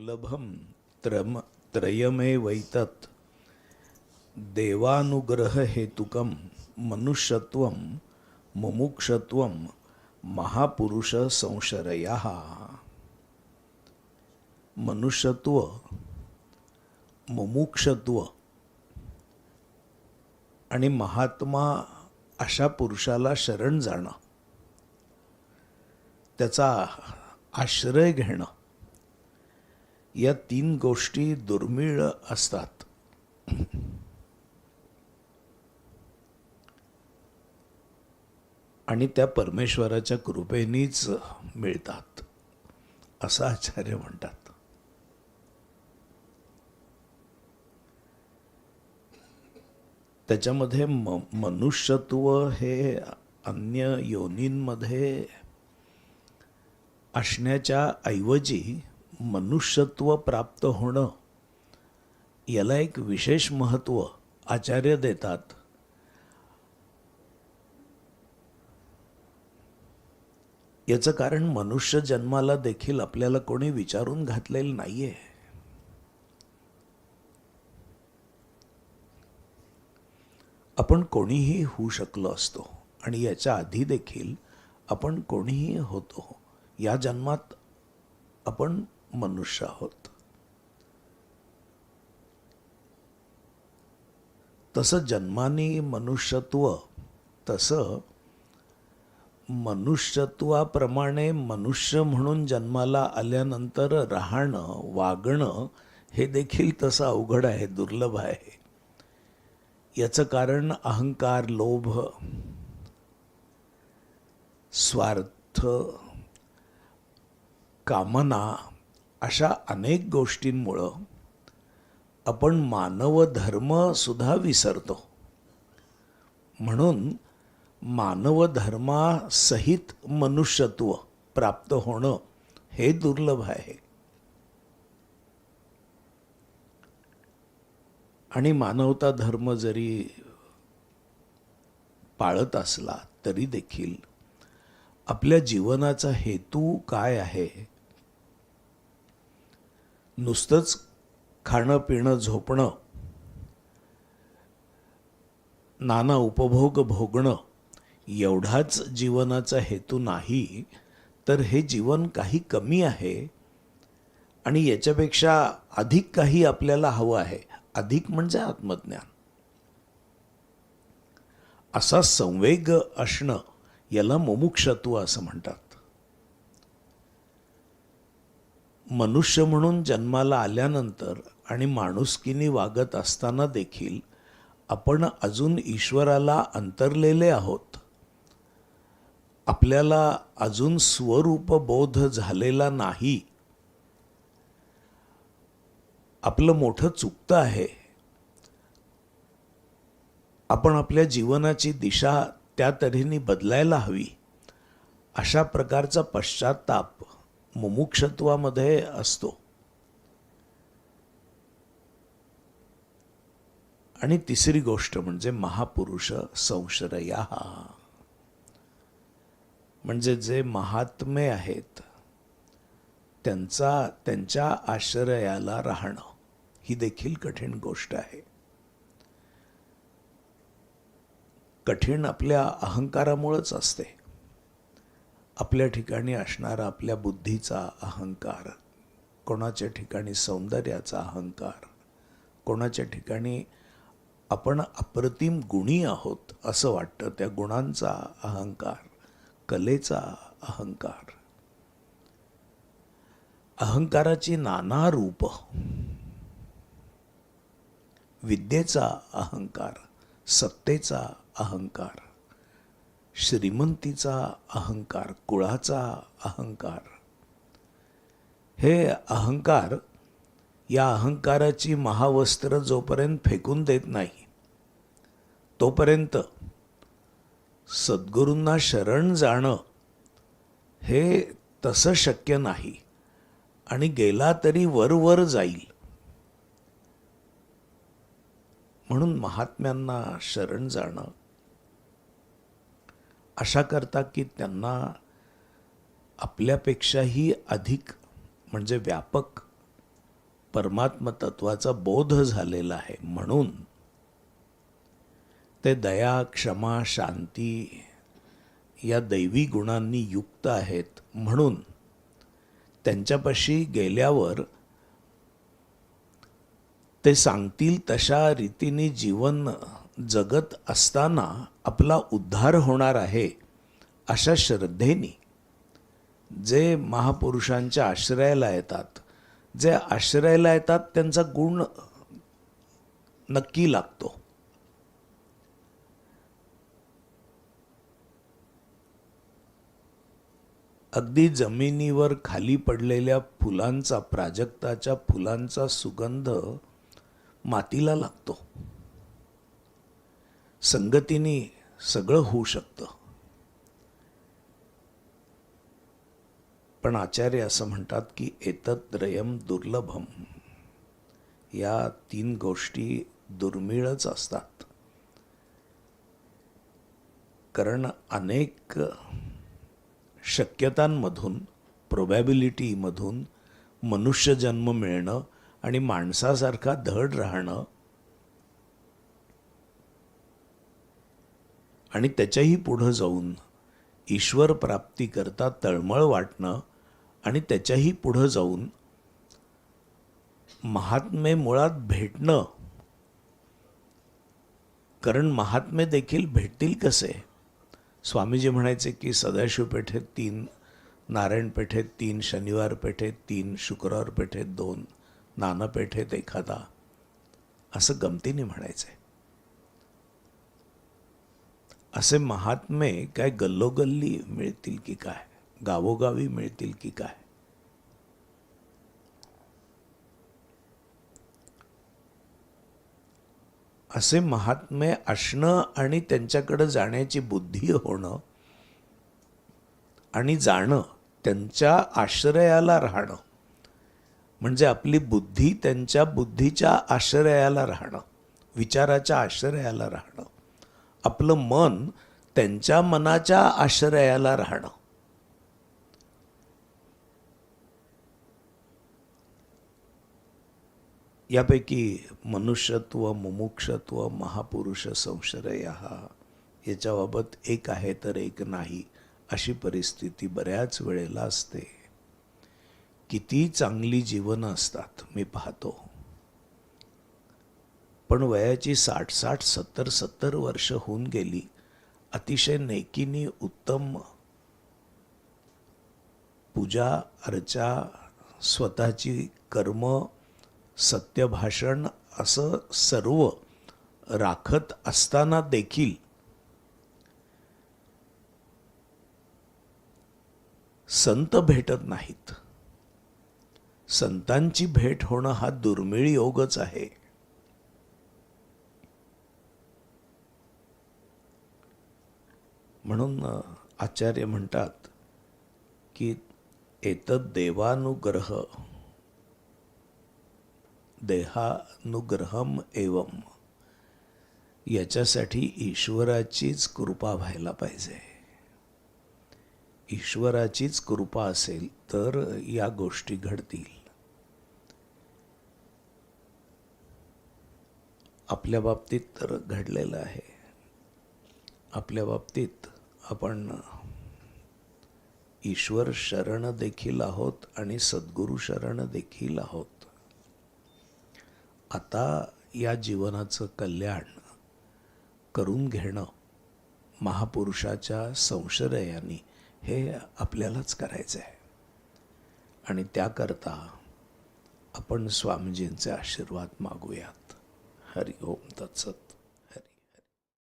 दुर्लभम त्रम त्रयमे वैतत। देवानुग्रह हेतुकम मनुष्यत्वम मुमुक्षत्वम महापुरुष संशरया। मनुष्यत्व मुमुक्षत्व आणि महात्मा अशा पुरुषाला शरण जाणं त्याचा आश्रय घेणं या तीन गोष्टी दुर्मिळ असतात. आणि त्या परमेश्वराच्या कृपेनीच मिळतात असं आचार्य म्हणतात. त्याच्यामध्ये म मनुष्यत्व हे अन्य योनींमध्ये असण्याच्या ऐवजी मनुष्यत्व प्राप्त होणं याला एक विशेष महत्त्व आचार्य देतात. याचं कारण मनुष्य जन्माला देखील आपल्याला कोणी विचारून घातलेलं नाहीये. आपण कोणीही होऊ शकलो असतो आणि याच्या आधी देखील आपण कोणीही होतो. या जन्मात आपण मनुष्य आहोत. तसं जन्माने मनुष्यत्व तसं मनुष्यत्वाप्रमाणे मनुष्य म्हणून जन्माला आल्यानंतर राहणं वागणं हे देखील तसं अवघड आहे दुर्लभ आहे. याचं कारण अहंकार लोभ स्वार्थ कामना अशा अनेक गोष्टींमुळं आपण मानव धर्म सुद्धा विसरतो. म्हणून मानव धर्मासहित मनुष्यत्व प्राप्त होणं हे दुर्लभ आहे. आणि मानवता धर्म जरी पाळत असला तरी देखील आपल्या जीवनाचा हेतू काय आहे? नुसतंच खाणं पिणं झोपणं नाना उपभोग भोगणं एवढाच जीवनाचा हेतू नाही तर हे जीवन काही कमी आहे आणि याच्यापेक्षा अधिक काही आपल्याला हवं आहे. अधिक म्हणजे आत्मज्ञान. असा संवेग असणं याला मुमुक्षत्व असं म्हणतात. मनुष्य म्हणून जन्माला आल्यानंतर आणि माणुसकीने वागत असताना देखील आपण अजून ईश्वराला अंतरलेले आहोत. आपल्याला अजून स्वरूप बोध झालेला नाही. आपलं मोठं चुकतं आहे. आपण आपल्या जीवनाची दिशा त्या तऱ्हेने बदलायला हवी. अशा प्रकारचा पश्चाताप मुमुक्षत्वामध्ये असतो. आणि तिसरी गोष्ट म्हणजे महापुरुष संशरया. म्हणजे जे महात्मे आहेत त्यांचा त्यांच्या आश्रयाला राहणं ही देखील कठीण गोष्ट आहे. कठीण आपल्या अहंकारामुळेच असते. आपल्या ठिकाणी असणारा आपल्या बुद्धीचा अहंकार कोणाच्या ठिकाणी सौंदर्याचा अहंकार कोणाच्या ठिकाणी आपण अप्रतिम गुणी आहोत असं वाटतं त्या गुणांचा अहंकार कलेचा अहंकार. अहंकाराची नाना रूप विद्येचा अहंकार सत्तेचा अहंकार. श्रीमंतीचा अहंकार कुळाचा अहंकार. हे अहंकार या अहंकाराची महावस्त्र जोपर्यंत फेकून देत नाही तोपर्यंत सद्गुरूंना शरण जाणं हे तसं शक्य नाही आणि गेला तरी वरवर जाईल. म्हणून महात्म्यांना शरण जाणं अशा करता की त्यांना आपल्यापेक्षाही अधिक म्हणजे व्यापक परमात्मतत्वाचा बोध झालेला आहे. म्हणून ते दया क्षमा शांती या दैवी गुणांनी युक्त आहेत. म्हणून त्यांच्यापाशी गेल्यावर ते सांगतील तशा रीतीने जीवन जगत असताना आपला उद्धार होणार आहे अशा श्रद्धेने. जे महापुरुषांच्या आश्रयाला येतात जे आश्रयाला येतात त्यांचा गुण नक्की लागतो. अगदी जमिनीवर खाली पडलेल्या फुलांचा प्राजक्ताच्या फुलांचा सुगंध मातीला लागतो. संगतीने सगळं होऊ शकतं. पण आचार्य असं म्हणतात की एतद्रयम दुर्लभम. या तीन गोष्टी दुर्मिळच असतात. कारण अनेक शक्यतांमधून प्रोबॅबिलिटीमधून मनुष्यजन्म मिळणं आणि माणसासारखा धड राहणं आणि त्याच्याही पुढं जाऊन ईश्वर प्राप्तीकरता तळमळ वाटणं आणि त्याच्याही पुढं जाऊन महात्मे मुळात भेटणं. कारण महात्मे देखील भेटतील कसे? स्वामीजी म्हणायचे की सदाशिव पेठेत तीन नारायण पेठेत तीन शनिवार पेठेत तीन शुक्रवार पेठेत दोन नाना पेठेत एखादा. असं गमतीने म्हणायचे. असे महात्मे काय गल्लोगल्ली मिळतील की काय? गावोगावी मिळतील की काय? असे महात्मे असणं आणि त्यांच्याकडे जाण्याची बुद्धी होणं आणि जाणं त्यांच्या आश्रयाला राहणं म्हणजे आपली बुद्धी त्यांच्या बुद्धीच्या आश्रयाला राहणं विचाराच्या आश्रयाला राहणं. आपलं मन त्यांच्या मनाच्या आश्रयाला राहणं. यापैकी मनुष्यत्व मुमुक्षत्व महापुरुष संशय हा याच्याबाबत एक आहे तर एक नाही अशी परिस्थिती बऱ्याच वेळेला असते. किती चांगली जीवनं असतात मी पाहतो. पण वयाची साठ साठ सत्तर सत्तर वर्ष होऊन गेली. अतिशय नेकीनी उत्तम पूजा अर्चा स्वतःची कर्म सत्यभाषण असं सर्व राखत असताना देखील संत भेटत नाहीत. संतांची भेट होणं हा दुर्मिळ योगच आहे. म्हणून आचार्य म्हणतात की एतद देवानुग्रह देहानुग्रहम एवम याच्यासाठी ईश्वराचीच कृपा व्हायला पाहिजे. ईश्वराचीच कृपा असेल तर या गोष्टी घडतील. आपल्या बाबतीत तर घडलेलं आहे. आपल्या बाबतीत आपण ईश्वर शरण देखील आहोत आणि सद्गुरू शरण देखील आहोत. आता या जीवनाचं कल्याण करून घेणं महापुरुषाच्या संशयाने हे आपल्यालाच करायचं आहे. आणि त्याकरता आपण स्वामीजींचे आशीर्वाद मागूयात. हरि ओम तत्सत.